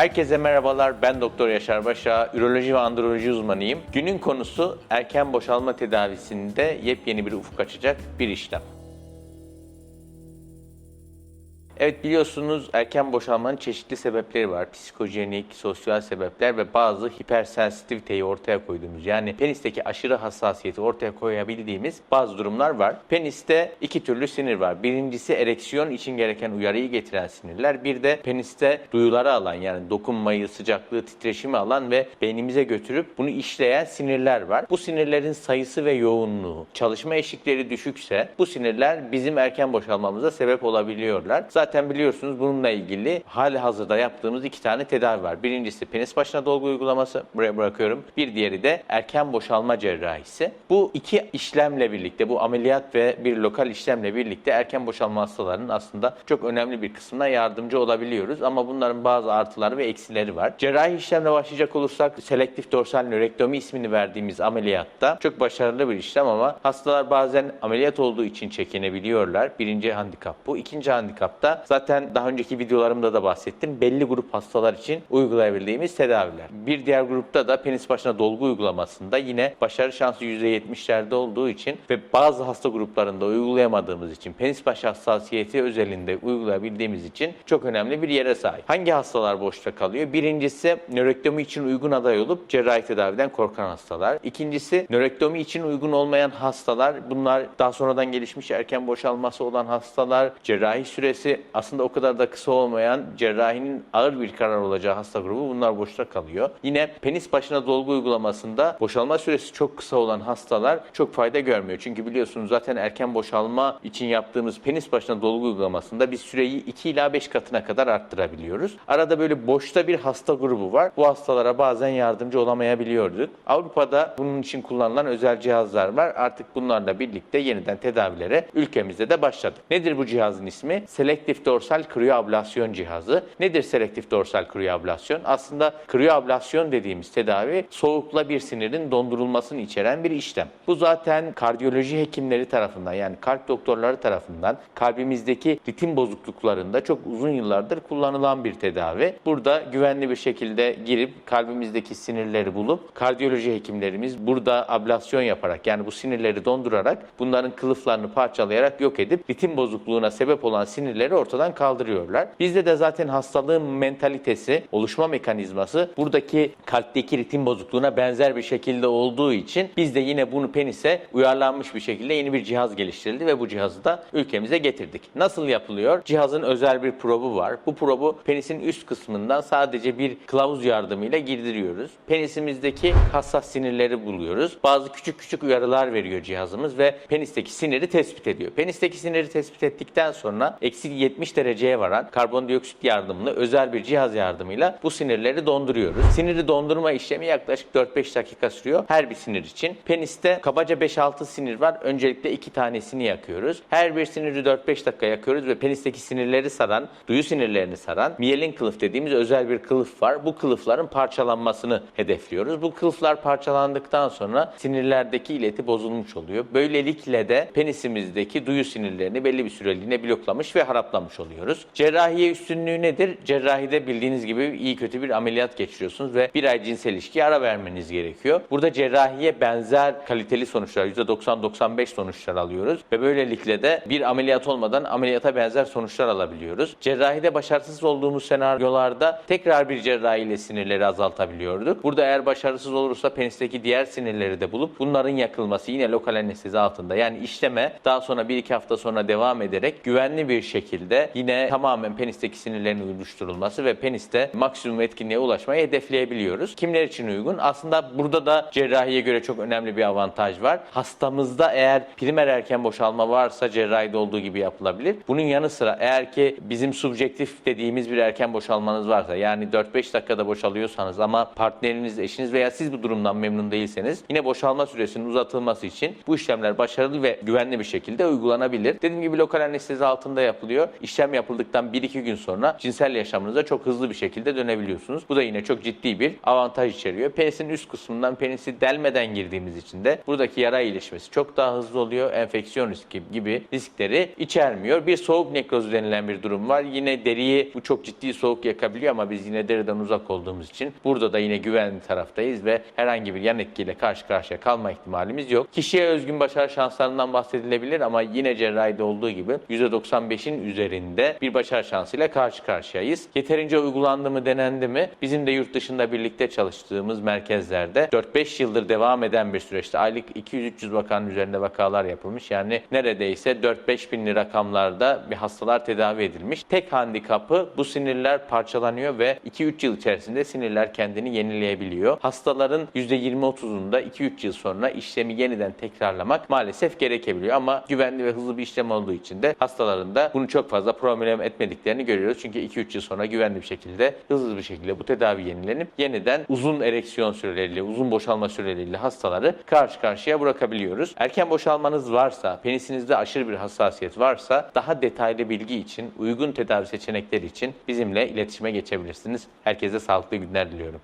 Herkese merhabalar. Ben Doktor Yaşar Başa, üroloji ve androloji uzmanıyım. Günün konusu erken boşalma tedavisinde yepyeni bir ufuk açacak bir işlem. Evet biliyorsunuz erken boşalmanın çeşitli sebepleri var. Psikojenik, sosyal sebepler ve bazı hipersensitiviteyi ortaya koyduğumuz yani penisteki aşırı hassasiyeti ortaya koyabildiğimiz bazı durumlar var. Peniste iki türlü sinir var. Birincisi ereksiyon için gereken uyarıyı getiren sinirler. Bir de peniste duyuları alan yani dokunmayı, sıcaklığı, titreşimi alan ve beynimize götürüp bunu işleyen sinirler var. Bu sinirlerin sayısı ve yoğunluğu, çalışma eşikleri düşükse bu sinirler bizim erken boşalmamıza sebep olabiliyorlar. Zaten biliyorsunuz bununla ilgili hali hazırda yaptığımız iki tane tedavi var. Birincisi penis başına dolgu uygulaması. Buraya bırakıyorum. Bir diğeri de erken boşalma cerrahisi. Bu iki işlemle birlikte, bu ameliyat ve bir lokal işlemle birlikte erken boşalma hastalarının aslında çok önemli bir kısmına yardımcı olabiliyoruz. Ama bunların bazı artıları ve eksileri var. Cerrahi işlemle başlayacak olursak selektif dorsal nörektomi ismini verdiğimiz ameliyatta çok başarılı bir işlem ama hastalar bazen ameliyat olduğu için çekinebiliyorlar. Birinci handikap bu. İkinci handikap da zaten daha önceki videolarımda da bahsettim. Belli grup hastalar için uygulayabildiğimiz tedaviler. Bir diğer grupta da penis başına dolgu uygulamasında yine başarı şansı %70'lerde olduğu için ve bazı hasta gruplarında uygulayamadığımız için penis başı hassasiyeti özelinde uygulayabildiğimiz için çok önemli bir yere sahip. Hangi hastalar boşta kalıyor? Birincisi nörektomi için uygun aday olup cerrahi tedaviden korkan hastalar. İkincisi nörektomi için uygun olmayan hastalar. Bunlar daha sonradan gelişmiş erken boşalması olan hastalar. Cerrahi süresi aslında o kadar da kısa olmayan cerrahinin ağır bir karar olacağı hasta grubu bunlar boşta kalıyor. Yine penis başına dolgu uygulamasında boşalma süresi çok kısa olan hastalar çok fayda görmüyor. Çünkü biliyorsunuz zaten erken boşalma için yaptığımız penis başına dolgu uygulamasında biz süreyi 2 ila 5 katına kadar arttırabiliyoruz. Arada böyle boşta bir hasta grubu var. Bu hastalara bazen yardımcı olamayabiliyorduk. Avrupa'da bunun için kullanılan özel cihazlar var. Artık bunlarla birlikte yeniden tedavilere ülkemizde de başladık. Nedir bu cihazın ismi? Selektif dorsal kriyoablasyon cihazı. Nedir selektif dorsal kriyoablasyon? Aslında kriyoablasyon dediğimiz tedavi soğukla bir sinirin dondurulmasını içeren bir işlem. Bu zaten kardiyoloji hekimleri tarafından yani kalp doktorları tarafından kalbimizdeki ritim bozukluklarında çok uzun yıllardır kullanılan bir tedavi. Burada güvenli bir şekilde girip kalbimizdeki sinirleri bulup kardiyoloji hekimlerimiz burada ablasyon yaparak yani bu sinirleri dondurarak bunların kılıflarını parçalayarak yok edip ritim bozukluğuna sebep olan sinirleri ortadan kaldırıyorlar. Bizde de zaten hastalığın mentalitesi, oluşma mekanizması buradaki kalpteki ritim bozukluğuna benzer bir şekilde olduğu için biz de yine bunu penise uyarlanmış bir şekilde yeni bir cihaz geliştirildi ve bu cihazı da ülkemize getirdik. Nasıl yapılıyor? Cihazın özel bir probu var. Bu probu penisin üst kısmından sadece bir kılavuz yardımıyla girdiriyoruz. Penisimizdeki hassas sinirleri buluyoruz. Bazı küçük küçük uyarılar veriyor cihazımız ve penisteki siniri tespit ediyor. Penisteki siniri tespit ettikten sonra eksi 70 dereceye varan karbondioksit yardımlı özel bir cihaz yardımıyla bu sinirleri donduruyoruz. Siniri dondurma işlemi yaklaşık 4-5 dakika sürüyor her bir sinir için. Peniste kabaca 5-6 sinir var. Öncelikle iki tanesini yakıyoruz. Her bir siniri 4-5 dakika yakıyoruz ve penisteki sinirleri saran, duyu sinirlerini saran miyelin kılıf dediğimiz özel bir kılıf var. Bu kılıfların parçalanmasını hedefliyoruz. Bu kılıflar parçalandıktan sonra sinirlerdeki ileti bozulmuş oluyor. Böylelikle de penisimizdeki duyu sinirlerini belli bir süreliğine bloklamış ve haraplamış oluyoruz. Cerrahiye üstünlüğü nedir? Cerrahide bildiğiniz gibi iyi kötü bir ameliyat geçiriyorsunuz ve bir ay cinsel ilişkiye ara vermeniz gerekiyor. Burada cerrahiye benzer kaliteli sonuçlar %90-95 sonuçlar alıyoruz ve böylelikle de bir ameliyat olmadan ameliyata benzer sonuçlar alabiliyoruz. Cerrahide başarısız olduğumuz senaryolarda tekrar bir cerrahi ile sinirleri azaltabiliyorduk. Burada eğer başarısız olursa penisteki diğer sinirleri de bulup bunların yakılması yine lokal anestezi altında yani işleme daha sonra bir iki hafta sonra devam ederek güvenli bir şekilde yine tamamen penisteki sinirlerin uyuşturulması ve peniste maksimum etkinliğe ulaşmayı hedefleyebiliyoruz. Kimler için uygun? Aslında burada da cerrahiye göre çok önemli bir avantaj var. Hastamızda eğer primer erken boşalma varsa cerrahide olduğu gibi yapılabilir. Bunun yanı sıra eğer ki bizim subjektif dediğimiz bir erken boşalmanız varsa yani 4-5 dakikada boşalıyorsanız ama partneriniz, eşiniz veya siz bu durumdan memnun değilseniz yine boşalma süresinin uzatılması için bu işlemler başarılı ve güvenli bir şekilde uygulanabilir. Dediğim gibi lokal anestezi altında yapılıyor. İşlem yapıldıktan 1-2 gün sonra cinsel yaşamınıza çok hızlı bir şekilde dönebiliyorsunuz. Bu da yine çok ciddi bir avantaj içeriyor. Penisin üst kısmından penisi delmeden girdiğimiz için de buradaki yara iyileşmesi çok daha hızlı oluyor. Enfeksiyon riski gibi riskleri içermiyor. Bir soğuk nekrozu denilen bir durum var. Yine deriyi bu çok ciddi soğuk yakabiliyor ama biz yine deriden uzak olduğumuz için burada da yine güvenli taraftayız ve herhangi bir yan etkiyle karşı karşıya kalma ihtimalimiz yok. Kişiye özgün başarı şanslarından bahsedilebilir ama yine cerrahide olduğu gibi %95'in üzerinde bir başarı şansıyla karşı karşıyayız. Yeterince uygulandı mı denendi mi? Bizim de yurt dışında birlikte çalıştığımız merkezlerde 4-5 yıldır devam eden bir süreçte aylık 200-300 vakanın üzerinde vakalar yapılmış. Yani neredeyse 4-5 binli rakamlarda bir hastalar tedavi edilmiş. Tek handikapı bu sinirler parçalanıyor ve 2-3 yıl içerisinde sinirler kendini yenileyebiliyor. Hastaların %20-30'unda 2-3 yıl sonra işlemi yeniden tekrarlamak maalesef gerekebiliyor ama güvenli ve hızlı bir işlem olduğu için de hastaların da bunu çok fazla problem etmediklerini görüyoruz. Çünkü 2-3 yıl sonra güvenli bir şekilde, hızlı bir şekilde bu tedavi yenilenip yeniden uzun ereksiyon süreleriyle, uzun boşalma süreleriyle hastaları karşı karşıya bırakabiliyoruz. Erken boşalmanız varsa, penisinizde aşırı bir hassasiyet varsa daha detaylı bilgi için, uygun tedavi seçenekleri için bizimle iletişime geçebilirsiniz. Herkese sağlıklı günler diliyorum.